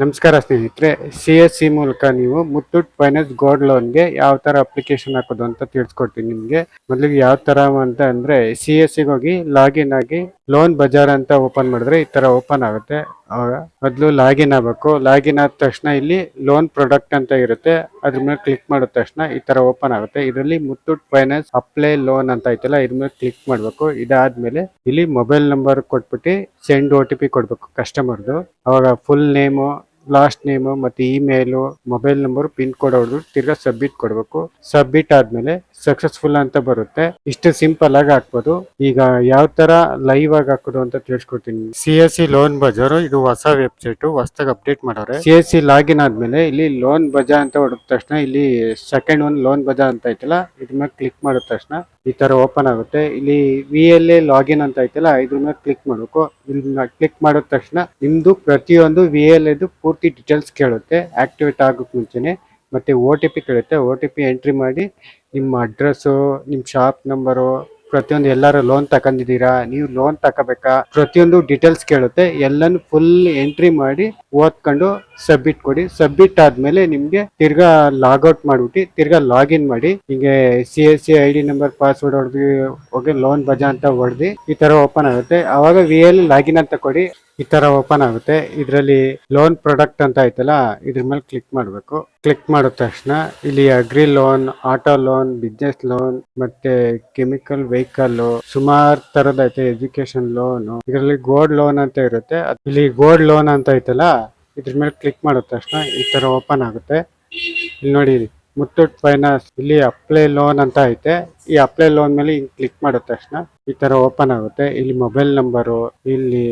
ನಮಸ್ಕಾರ ಸ್ನೇಹಿತರೆ C S C ಮೂಲಕ ನೀವು ಮುತ್ತೂಟ್ ಫೈನಾನ್ಸ್ ಗೋಲ್ಡ್ ಲೋನ್ಗೆ ಯಾವ ತರ ಅಪ್ಲಿಕೇಶನ್ ಹಾಕೋದು ಅಂತ ತಿಳಿಸ್ಕೊಡ್ತೀನಿ ನಿಮಗೆ. ಮೊದಲಿಗೆ ಯಾವ ತರ ಅಂತ ಅಂದರೆ ಸಿ ಎಸ್ ಸಿಗೆ ಹೋಗಿ ಲಾಗಿನ್ ಆಗಿ ಲೋನ್ ಬಜಾರ್ ಅಂತ ಓಪನ್ ಮಾಡಿದ್ರೆ ಈ ತರ ಓಪನ್ ಆಗುತ್ತೆ. ಅವಾಗ ಮೊದಲು ಲಾಗಿನ್ ಆಗಬೇಕು. ಲಾಗಿನ್ ಆದ ತಕ್ಷಣ ಇಲ್ಲಿ ಲೋನ್ ಪ್ರಾಡಕ್ಟ್ ಅಂತ ಇರುತ್ತೆ. ಅದ್ರ ಮೇಲೆ ಕ್ಲಿಕ್ ಮಾಡಿದ ತಕ್ಷಣ ಈ ತರ ಓಪನ್ ಆಗುತ್ತೆ. ಇದರಲ್ಲಿ ಮುತ್ತೂಟ್ ಫೈನಾನ್ಸ್ ಅಪ್ಲೈ ಲೋನ್ ಅಂತ ಐತಲ್ಲ, ಇದ್ರ ಮೇಲೆ ಕ್ಲಿಕ್ ಮಾಡಬೇಕು. ಇದಾದ್ಮೇಲೆ ಇಲ್ಲಿ ಮೊಬೈಲ್ ನಂಬರ್ ಕೊಟ್ಬಿಟ್ಟು ಸೆಂಡ್ ಓ ಟಿ ಪಿ ಕೊಡ್ಬೇಕು ಕಸ್ಟಮರ್ದು. ಅವಾಗ ಫುಲ್ ನೇಮು ಲಾಸ್ಟ್ ನೇಮು ಮತ್ತೆ email mobile number pin code ಹೊಡೆದು ತಿರ್ಗಾ ಸಬ್ಮಿಟ್ ಕೊಡ್ಬೇಕು. ಸಬ್ಮಿಟ್ ಆದ್ಮೇಲೆ ಸಕ್ಸಸ್ಫುಲ್ ಅಂತ ಬರುತ್ತೆ. ಇಷ್ಟು ಸಿಂಪಲ್ ಆಗಿ ಹಾಕ್ಬೋದು. ಈಗ ಯಾವ ತರ ಲೈವ್ ಆಗಿ ಹಾಕೋದು ಅಂತ ತಿಳಿಸ್ಕೊಡ್ತೀನಿ. C S C loan Bazaar ಇದು ಹೊಸ ವೆಬ್ಸೈಟ್ ಹೊಸದಾಗಿ ಅಪ್ಡೇಟ್ ಮಾಡೋರೆ. ಸಿ ಎಸ್ ಸಿ ಲಾಗಿನ್ ಆದ್ಮೇಲೆ ಇಲ್ಲಿ ಲೋನ್ ಬಜಾ ಅಂತ ಹೊಡೆದ ತಕ್ಷಣ ಇಲ್ಲಿ ಸೆಕೆಂಡ್ ಒನ್ ಲೋನ್ ಬಜಾ ಅಂತ ಐತಲ್ಲ, ಇದ್ರ ಮೇಲೆ ಕ್ಲಿಕ್ ಮಾಡಿದ ತಕ್ಷಣ ಈ ತರ ಓಪನ್ ಆಗುತ್ತೆ. ಇಲ್ಲಿ ವಿ ಎಲ್ ಎ ಲಾಗಿನ್ ಅಂತ ಐತಲ್ಲ ಮೇಲೆ ಕ್ಲಿಕ್ ಮಾಡಬೇಕು. ಇಲ್ಲಿ ಕ್ಲಿಕ್ ಮಾಡಿದ ತಕ್ಷಣ ನಿಮ್ದು ಪ್ರತಿಯೊಂದು ವಿ ಎಲ್ ಎದು ಪೂರ್ತಿ ಡೀಟೇಲ್ಸ್ ಕೇಳುತ್ತೆ ಆಕ್ಟಿವೇಟ್ ಆಗೋಕ್ ಮುಂಚೆನೆ. ಮತ್ತೆ ಒ ಟಿ ಪಿ ಕೇಳುತ್ತೆ. ಒ ಟಿ ಪಿ ಎಂಟ್ರಿ ಮಾಡಿ ನಿಮ್ಮ ಅಡ್ರೆಸ್ಸು ನಿಮ್ಮ ಶಾಪ್ ನಂಬರು ಪ್ರತಿಯೊಂದು ಎಲ್ಲರೂ ಲೋನ್ ತಕೊಂಡಿದ್ದೀರಾ ನೀವು ಲೋನ್ ತಕೋಬೇಕಾ? ಪ್ರತಿಯೊಂದು ಡೀಟೇಲ್ಸ್ ಕೇಳುತ್ತೆ. ಎಲ್ಲಾನು ಫುಲ್ ಎಂಟ್ರಿ ಮಾಡಿ ಓದ್ಕೊಂಡು ಸಬ್ಮಿಟ್ ಕೊಡಿ. ಸಬ್ಮಿಟ್ ಆದ್ಮೇಲೆ ನಿಮ್ಗೆ ತಿರ್ಗಾ ಲಾಗೌಟ್ ಮಾಡ್ಬಿಟ್ಟು ತಿರ್ಗಾ ಲಾಗಿನ್ ಮಾಡಿ. ಹಿಂಗೆ C S C I D number password ಹೊಡೆದು ಹೋಗಿ ಲೋನ್ ಬಜಾ ಅಂತ ಹೊಡೆದು ಈ ತರ ಓಪನ್ ಆಗುತ್ತೆ. ಅವಾಗ ವಿ ಎಲ್ ಲಾಗಿನ್ ಅಂತ ಕೊಡಿ. ಈ ತರ ಓಪನ್ ಆಗುತ್ತೆ. ಇದರಲ್ಲಿ ಲೋನ್ ಪ್ರಾಡಕ್ಟ್ ಅಂತ ಐತಲ್ಲ, ಇದ್ರ ಮೇಲೆ ಕ್ಲಿಕ್ ಮಾಡಬೇಕು. ಕ್ಲಿಕ್ ಮಾಡಿದ ತಕ್ಷಣ ಇಲ್ಲಿ agri loan, auto loan, business loan, ಮತ್ತೆ ಕೆಮಿಕಲ್, ವೆಹಿಕಲ್, ಸುಮಾರು ತರದ ಐತೆ ಎಜುಕೇಶನ್ ಲೋನ್. ಇದರಲ್ಲಿ ಗೋಲ್ಡ್ ಲೋನ್ ಅಂತ ಇರುತ್ತೆ. ಇಲ್ಲಿ ಗೋಲ್ಡ್ ಲೋನ್ ಅಂತ ಐತಲ್ಲ, ಇದ್ರ ಮೇಲೆ ಕ್ಲಿಕ್ ಮಾಡಿದ ತಕ್ಷಣ ಈ ತರ ಓಪನ್ ಆಗುತ್ತೆ. ಇಲ್ಲಿ ನೋಡಿ ಮುತ್ತೂಟ್ ಫೈನಾನ್ಸ್ ಇಲ್ಲಿ ಅಪ್ಲೈ ಲೋನ್ ಅಂತ ಐತೆ. ಈ ಅಪ್ಲೈ ಲೋನ್ ಮೇಲೆ ಹಿಂಗ್ ಕ್ಲಿಕ್ ಮಾಡಿದ ತಕ್ಷಣ ಈ ತರ ಓಪನ್ ಆಗುತ್ತೆ. ಇಲ್ಲಿ ಮೊಬೈಲ್ ನಂಬರು ಇಲ್ಲಿ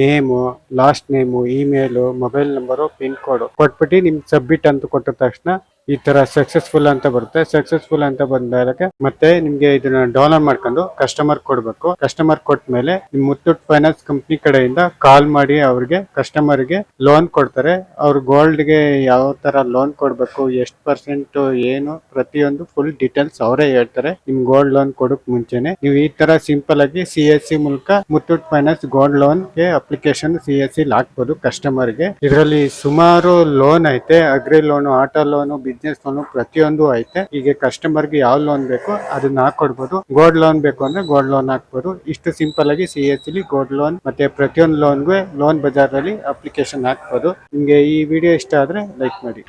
name last name email mobile number pin code ಕೊಟ್ಬಿಟ್ಟು ನಿಮ್ಗೆ ಸಬ್ಮಿಟ್ ಅಂತ ಕೊಟ್ಟ ತಕ್ಷಣ ಈ ತರ ಸಕ್ಸಸ್ಫುಲ್ ಅಂತ ಬರುತ್ತೆ. ಸಕ್ಸಸ್ಫುಲ್ ಅಂತ ಬಂದಾಗ ಮತ್ತೆ ನಿಮ್ಗೆ ಇದನ್ನ ಡೌನ್ಲೋಡ್ ಮಾಡ್ಕೊಂಡು ಕಸ್ಟಮರ್ ಕೊಡ್ಬೇಕು. ಕಸ್ಟಮರ್ ಕೊಟ್ಟ ಮೇಲೆ ನಿಮ್ ಮುತ್ತೂಟ್ ಫೈನಾನ್ಸ್ ಕಂಪ್ನಿ ಕಡೆಯಿಂದ ಕಾಲ್ ಮಾಡಿ ಅವ್ರಿಗೆ ಕಸ್ಟಮರ್ಗೆ ಲೋನ್ ಕೊಡ್ತಾರೆ. ಅವ್ರ ಗೋಲ್ಡ್ಗೆ ಯಾವ ತರ ಲೋನ್ ಕೊಡ್ಬೇಕು, ಎಷ್ಟು ಪರ್ಸೆಂಟ್ ಏನು ಪ್ರತಿಯೊಂದು ಫುಲ್ ಡೀಟೇಲ್ಸ್ ಅವರೇ ಹೇಳ್ತಾರೆ. ನಿಮ್ ಗೋಲ್ಡ್ ಲೋನ್ ಕೊಡಕ್ ಮುಂಚೆನೆ ನೀವು ಈ ತರ ಸಿಂಪಲ್ ಆಗಿ ಸಿ ಎಸ್ ಸಿ ಮೂಲಕ ಮುತ್ತೂಟ್ ಫೈನಾನ್ಸ್ ಗೋಲ್ಡ್ ಲೋನ್ಗೆ ಅಪ್ಲಿಕೇಶನ್ ಸಿ ಎಸ್ ಸಿ ಹಾಕ್ಬೋದು ಕಸ್ಟಮರ್ಗೆ. ಇದರಲ್ಲಿ ಸುಮಾರು ಲೋನ್ ಐತೆ. Agri loan auto loan business loan ಪ್ರತಿಯೊಂದು ಐತೆ. ಈಗ ಕಸ್ಟಮರ್ಗೆ ಯಾವ ಲೋನ್ ಬೇಕು ಅದನ್ನ ಹಾಕೊಡ್ಬೋದು. ಗೋಲ್ಡ್ ಲೋನ್ ಬೇಕು ಅಂದ್ರೆ ಗೋಲ್ಡ್ ಲೋನ್ ಹಾಕ್ಬೋದು. ಇಷ್ಟು ಸಿಂಪಲ್ ಆಗಿ C S C gold loan ಮತ್ತೆ ಪ್ರತಿಯೊಂದು ಲೋನ್ಗೆ ಲೋನ್ ಬಜಾರ್ ಅಲ್ಲಿ ಅಪ್ಲಿಕೇಶನ್ ಹಾಕ್ಬೋದು. ನಿಮ್ಗೆ ಈ ವಿಡಿಯೋ ಇಷ್ಟ ಆದ್ರೆ ಲೈಕ್ ಮಾಡಿ.